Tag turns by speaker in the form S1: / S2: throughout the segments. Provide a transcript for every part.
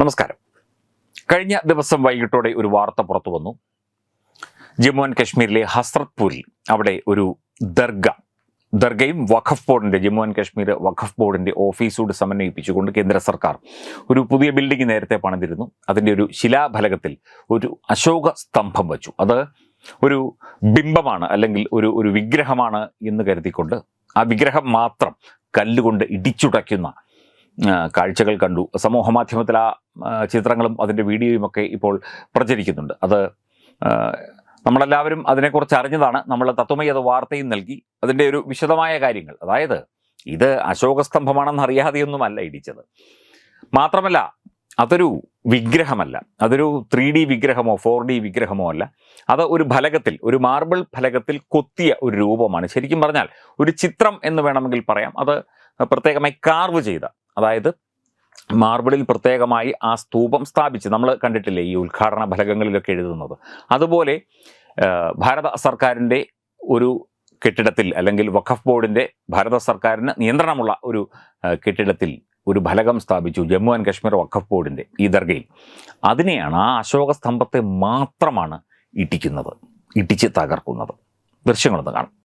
S1: നമസ്കാരം. കഴിഞ്ഞ ദിവസം വൈകിട്ടോടെ ഒരു വാർത്ത പുറത്തു വന്നു. ജമ്മു ആൻഡ് കശ്മീരിലെ ഹസ്രത്പൂരിൽ അവിടെ ഒരു ദർഗ ദർഗയും വഖഫ് ബോർഡിന്റെ ജമ്മു ആൻഡ് കാശ്മീർ വഖഫ് ബോർഡിന്റെ ഓഫീസോട് സമന്വയിപ്പിച്ചുകൊണ്ട് കേന്ദ്ര സർക്കാർ ഒരു പുതിയ ബിൽഡിംഗ് നേരത്തെ പണിതിരുന്നു. അതിന്റെ ഒരു ശിലാഫലകത്തിൽ ഒരു അശോക സ്തംഭം വച്ചു. അത് ഒരു ബിംബമാണ് അല്ലെങ്കിൽ ഒരു ഒരു വിഗ്രഹമാണ് എന്ന് കരുതിക്കൊണ്ട് ആ വിഗ്രഹം മാത്രം കല്ലുകൊണ്ട് ഇടിച്ചുടയ്ക്കുന്ന കാഴ്ചകൾ കണ്ടു. സമൂഹ മാധ്യമത്തിൽ ആ ചിത്രങ്ങളും അതിന്റെ വീഡിയോയും ഒക്കെ ഇപ്പോൾ പ്രചരിക്കുന്നുണ്ട്. അത് നമ്മളെല്ലാവരും അതിനെക്കുറിച്ച് അറിഞ്ഞതാണ്. നമ്മൾ തത്വമയി അത് വാർത്തയും നൽകി. അതിന്റെ ഒരു വിശദമായ കാര്യങ്ങൾ. അതായത് ഇത് അശോകസ്തംഭമാണെന്ന് അറിയാതെയൊന്നുമല്ല ഇടിച്ചത്. മാത്രമല്ല അതൊരു വിഗ്രഹമല്ല. അതൊരു ത്രീ ഡി വിഗ്രഹമോ ഫോർ ഡി വിഗ്രഹമോ അല്ല. അത് ഒരു ഫലകത്തിൽ ഒരു മാർബിൾ ഫലകത്തിൽ കൊത്തിയ ഒരു രൂപമാണ്. ശരിക്കും പറഞ്ഞാൽ ഒരു ചിത്രം എന്ന് വേണമെങ്കിൽ പറയാം. അത് പ്രത്യേകമായി കാർവ് ചെയ്ത അതായത് മാർബിളിൽ പ്രത്യേകമായി ആ സ്തൂപം സ്ഥാപിച്ച് നമ്മൾ കണ്ടിട്ടില്ലേ ഈ ഉദ്ഘാടന ഫലകങ്ങളിലൊക്കെ എഴുതുന്നത്? അതുപോലെ ഭാരത സർക്കാരിന്റെ ഒരു കെട്ടിടത്തിൽ അല്ലെങ്കിൽ വഖഫ് ബോർഡിന്റെ ഭാരത സർക്കാരിന് നിയന്ത്രണമുള്ള ഒരു കെട്ടിടത്തിൽ ഒരു ഫലകം സ്ഥാപിച്ചു ജമ്മു ആൻഡ് കാശ്മീർ വഖഫ് ബോർഡിന്റെ ഈ ദർഗയിൽ. അതിനെയാണ് ആ അശോക സ്തംഭത്തെ മാത്രമാണ് ഇട്ടിക്കുന്നത് ഇടിച്ച് തകർക്കുന്നത്. ദൃശ്യങ്ങളൊന്ന് കാണാം.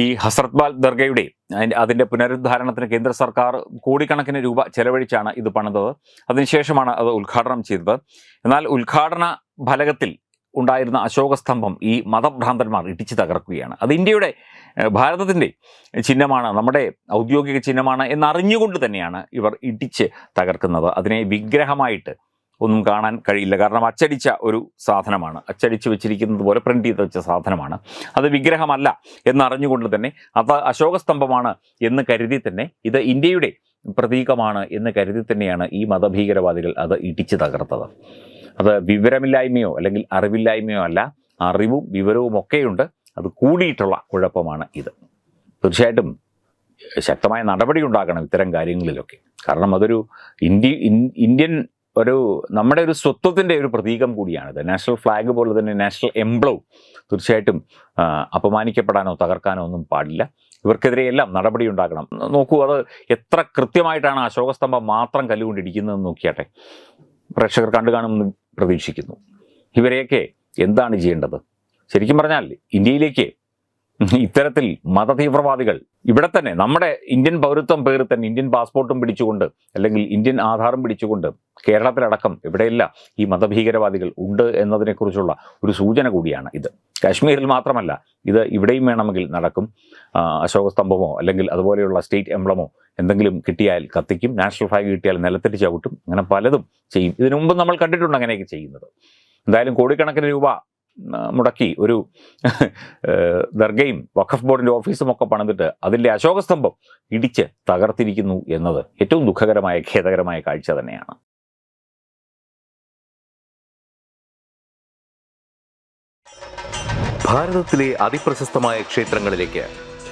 S1: ഈ ഹസ്രത് ബാൽ ദർഗയുടെ അതിന്റെ പുനരുദ്ധാരണത്തിന് കേന്ദ്ര സർക്കാർ കോടിക്കണക്കിന് രൂപ ചെലവഴിച്ചാണ് ഇത് പണിതത്. അതിനുശേഷമാണ് അത് ഉദ്ഘാടനം ചെയ്തത്. എന്നാൽ ഉദ്ഘാടന ഫലകത്തിൽ ഉണ്ടായിരുന്ന അശോകസ്തംഭം ഈ മതഭ്രാന്തന്മാർ ഇടിച്ചു തകർക്കുകയാണ്. അത് ഇന്ത്യയുടെ ഭാരതത്തിന്റെ ചിഹ്നമാണ് നമ്മുടെ ഔദ്യോഗിക ചിഹ്നമാണ് എന്നറിഞ്ഞുകൊണ്ട് തന്നെയാണ് ഇവർ ഇടിച്ച് തകർക്കുന്നത്. അതിനെ വിഗ്രഹമായിട്ട് ഒന്നും കാണാൻ കഴിയില്ല. കാരണം അച്ചടിച്ച ഒരു സാധനമാണ്. അച്ചടിച്ച് വെച്ചിരിക്കുന്നത് പോലെ പ്രിന്റ് ചെയ്ത് വെച്ച സാധനമാണ്. അത് വിഗ്രഹമല്ല എന്നറിഞ്ഞുകൊണ്ട് തന്നെ അത് അശോകസ്തംഭമാണ് എന്ന് കരുതി തന്നെ ഇത് ഇന്ത്യയുടെ പ്രതീകമാണ് എന്ന് കരുതി തന്നെയാണ് ഈ മതഭീകരവാദികൾ അത് ഇടിച്ചു തകർത്തത്. അത് വിവരമില്ലായ്മയോ അല്ലെങ്കിൽ അറിവില്ലായ്മയോ അല്ല അറിവും വിവരവും ഒക്കെയുണ്ട്. അത് കൂടിയിട്ടുള്ള കുഴപ്പമാണ് ഇത്. തീർച്ചയായിട്ടും ശക്തമായ നടപടി ഉണ്ടാകണം ഇത്തരം കാര്യങ്ങളിലൊക്കെ. കാരണം അതൊരു ഇന്ത്യ ഇന്ത്യൻ ഒരു നമ്മുടെ ഒരു സ്വത്വത്തിന്റെ ഒരു പ്രതീകം കൂടിയാണിത് നാഷണൽ ഫ്ലാഗ് പോലെ തന്നെ നാഷണൽ എംബ്ലവും തീർച്ചയായിട്ടും അപമാനിക്കപ്പെടാനോ തകർക്കാനോ ഒന്നും പാടില്ല. ഇവർക്കെതിരെ എല്ലാം നടപടി ഉണ്ടാക്കണം നോക്കൂ അത് എത്ര കൃത്യമായിട്ടാണ് അശോകസ്തംഭം മാത്രം കല്ലുകൊണ്ടിരിക്കുന്നതെന്ന് നോക്കിയാട്ടെ. പ്രേക്ഷകർ കണ്ടു കാണുമെന്ന് പ്രതീക്ഷിക്കുന്നു. ഇവരെയൊക്കെ എന്താണ് ചെയ്യേണ്ടത്? ശരിക്കും പറഞ്ഞാൽ ഇന്ത്യയിലേക്ക് ഇത്തരത്തിൽ മതതീവ്രവാദികൾ ഇവിടെ തന്നെ നമ്മുടെ ഇന്ത്യൻ പൗരത്വം പേരിൽ തന്നെ ഇന്ത്യൻ പാസ്പോർട്ടും പിടിച്ചുകൊണ്ട് അല്ലെങ്കിൽ ഇന്ത്യൻ ആധാറും പിടിച്ചുകൊണ്ട് കേരളത്തിലടക്കം ഇവിടെയെല്ലാം ഈ മതഭീകരവാദികൾ ഉണ്ട് എന്നതിനെക്കുറിച്ചുള്ള ഒരു സൂചന കൂടിയാണ് ഇത്. കാശ്മീരിൽ മാത്രമല്ല ഇത് ഇവിടെയും വേണമെങ്കിൽ നടക്കും. അശോകസ്തംഭമോ അശോക സ്തംഭമോ അല്ലെങ്കിൽ അതുപോലെയുള്ള സ്റ്റേറ്റ് എംബ്ലമോ എന്തെങ്കിലും കിട്ടിയാൽ കത്തിക്കും. നാഷണൽ ഫ്ലാഗ് കിട്ടിയാൽ നിലത്തിട്ട് ചവിട്ടും. അങ്ങനെ പലതും ചെയ്യും. ഇതിനു മുമ്പ് നമ്മൾ കണ്ടിട്ടുണ്ട് അങ്ങനെയൊക്കെ ചെയ്യുന്നത്. എന്തായാലും കോടിക്കണക്കിന് രൂപ മുടക്കി ഒരു ദർഗയും വഖഫ് ബോർഡിന്റെ ഓഫീസും ഒക്കെ പണിതിട്ട് അതിന്റെ അശോകസ്തംഭം ഇടിച്ച് തകർത്തിരിക്കുന്നു എന്നത് ഏറ്റവും ദുഃഖകരമായ ഖേദകരമായ കാഴ്ച തന്നെയാണ്.
S2: ഭാരതത്തിലെ അതിപ്രശസ്തമായ ക്ഷേത്രങ്ങളിലേക്ക്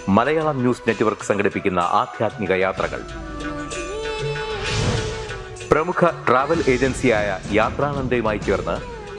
S2: മലയാളം ന്യൂസ് നെറ്റ്വർക്ക് സംഘടിപ്പിക്കുന്ന ആധ്യാത്മിക യാത്രകൾ. പ്രമുഖ ട്രാവൽ ഏജൻസിയായ യാത്രാനന്ദയുമായി ചേർന്ന്